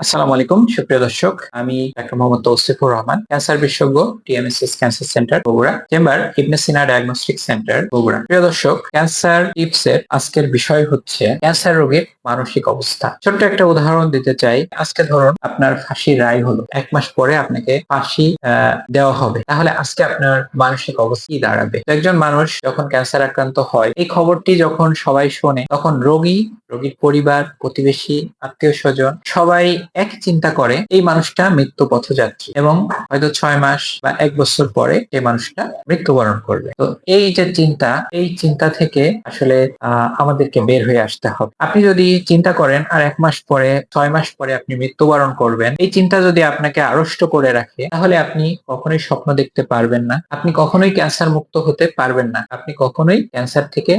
আসসালামু আলাইকুম, সুপ্রিয় দর্শক। আমি ডাক্তার মোহাম্মদ তৌসিফুর রহমান, ক্যান্সার বিশেষজ্ঞ, TMSS cancer centre, Bogura. Chamber Ibne Sina diagnostic centre, Bogura. প্রিয় দর্শক, ক্যান্সার টিপসের আজকের বিষয় হচ্ছে ক্যান্সার রোগীর মানসিক অবস্থা। ছোট্ট একটা উদাহরণ দিতে চাই। আজকে ধরুন আপনার ফাঁসির রায় হলো। এক মাস পরে আপনাকে ফাঁসি দেওয়া হবে। তাহলে আজকে আপনার মানসিক অবস্থা কি দাঁড়াবে? একজন মানুষ যখন ক্যান্সার আক্রান্ত হয়, এই খবরটি যখন সবাই শোনে, তখন রোগী রোগীর পরিবার, প্রতিবেশী, আত্মীয় স্বজন সবাই এক চিন্তা করে, এই মানুষটা মৃত্যু পথযাত্রী এবং হয়তো ছয় মাস বা এক বছর পরে এই মানুষটা মৃত্যুবরণ করবে। তো এই যে চিন্তা, এই চিন্তা থেকে আসলে আমাদেরকে বের হয়ে আসতে হবে। আপনি যদি চিন্তা করেন, আর এক মাস পরে, ছয় মাস পরে আপনি মৃত্যুবরণ করবেন, এই চিন্তা যদি আপনাকে আড়ষ্ট করে রাখে, তাহলে আপনি কখনোই স্বপ্ন দেখতে পারবেন না। আপনি কখনোই ক্যান্সার মুক্ত হতে পারবেন না। আপনি কখনোই ক্যান্সার থেকে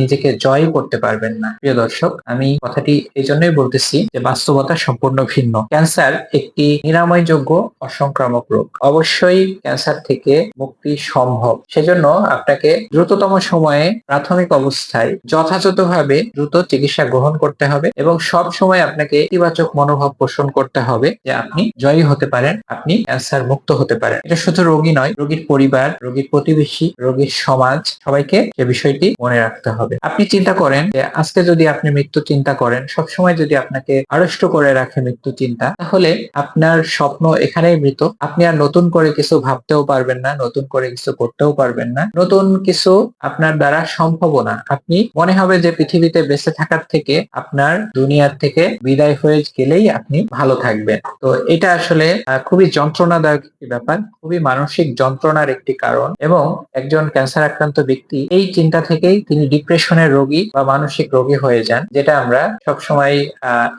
নিজেকে জয় করতে পারবেন না। প্রিয় দর্শক আমি কথাটি এই জন্যই বলতেছি যে বাস্তবতা সম্পূর্ণ ভিন্ন। ক্যান্সার একটি নিরাময়যোগ্য অসংক্রামক রোগ। অবশ্যই ক্যান্সার থেকে মুক্তি সম্ভব। সেজন্য আপনাকে দ্রুততম সময়ে প্রাথমিক অবস্থায় যথাযথভাবে দ্রুত চিকিৎসা গ্রহণ করতে হবে এবং সব সময় আপনাকে ইতিবাচক মনোভাব পোষণ করতে হবে যে আপনি জয়ী হতে পারেন, আপনি ক্যান্সার মুক্ত হতে পারেন। এটা শুধু রোগী নয়, রোগীর পরিবার, রোগীর প্রতিবেশী, রোগীর সমাজ, সবাইকে সে বিষয়টি মনে রাখতে হবে। আপনি চিন্তা করেন যে আজকে যদি আপনি মৃত্যু চিন্তা করেন, সবসময় যদি আপনাকে আড়ষ্ট করে রাখে মৃত্যু চিন্তা, তাহলে আপনার স্বপ্ন এখানেই মৃত। আপনি আর নতুন করে কিছু ভাবতেও পারবেন না, নতুন করে কিছু করতেও পারবেন না। নতুন কিছু আপনার দ্বারা সম্ভব না। আপনি মনে হবে যে পৃথিবীতে বেঁচে থাকার থেকে আপনার দুনিয়ার থেকে বিদায় হয়ে গেলেই আপনি ভালো থাকবেন। তো এটা আসলে খুবই যন্ত্রণাদায়ক একটি ব্যাপার, খুবই মানসিক যন্ত্রণার একটি কারণ এবং একজন ক্যান্সার আক্রান্ত ব্যক্তি এই চিন্তা থেকেই তিনি ডিপ্রেশনের রোগী বা মানসিক রোগী হয়ে যান। যেটা আমরা সবসময়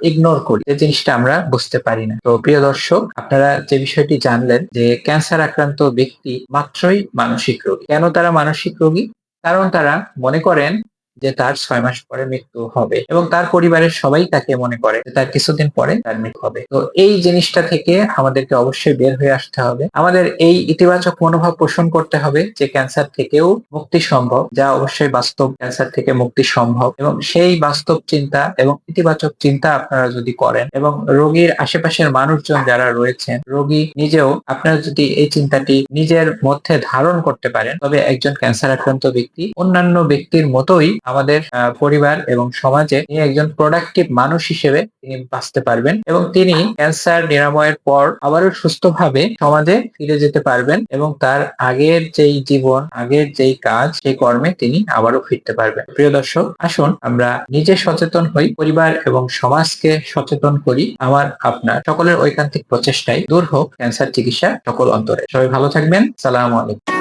ইগনোর করি। যে জিনিসটা আমরা বুঝতে পারি না। তো প্রিয় দর্শক, আপনারা যে বিষয়টি জানলেন যে ক্যান্সার আক্রান্ত ব্যক্তি মাত্রই মানসিক রোগী। কেন তারা মানসিক রোগী? কারণ তারা মনে করেন যে তার ছয় মাস পরে মৃত্যু হবে এবং তার পরিবারের সবাই তাকে মনে করে তার কিছুদিন পরে তার মৃত্যু হবে। তো এই জিনিসটা থেকে আমাদেরকে অবশ্যই বের হয়ে আসতে হবে। আমাদের এই ইতিবাচক মনোভাব পোষণ করতে হবে যে ক্যান্সার থেকেও মুক্তি সম্ভব, যা অবশ্যই বাস্তব ক্যান্সার থেকে মুক্তি সম্ভব এবং সেই বাস্তব চিন্তা এবং ইতিবাচক চিন্তা আপনারা যদি করেন এবং রোগীর আশেপাশের মানুষজন যারা রয়েছেন, রোগী নিজেও আপনারা যদি এই চিন্তাটি নিজের মধ্যে ধারণ করতে পারেন, তবে একজন ক্যান্সার আক্রান্ত ব্যক্তি অন্যান্য ব্যক্তির মতোই আমাদের পরিবার এবং সমাজে তিনি একজন প্রোডাক্টিভ মানুষ হিসেবে তিনি বাঁচতে পারবেন এবং তিনি ক্যান্সার নিরাময়ের পর আবারও সুস্থভাবে সমাজে ফিরে যেতে পারবেন এবং তার আগের যেই জীবন, আগের যেই কাজ, সেই কর্মে তিনি আবারও ফিরতে পারবেন। প্রিয় দর্শক, আসুন আমরা নিজে সচেতন হই, পরিবার এবং সমাজকে সচেতন করি, আমার, আপনার, সকলের ঐকান্তিক প্রচেষ্টায় দূর হোক ক্যান্সার চিকিৎসা সকল অন্তরে। সবাই ভালো থাকবেন, সালাম আলাইকুম।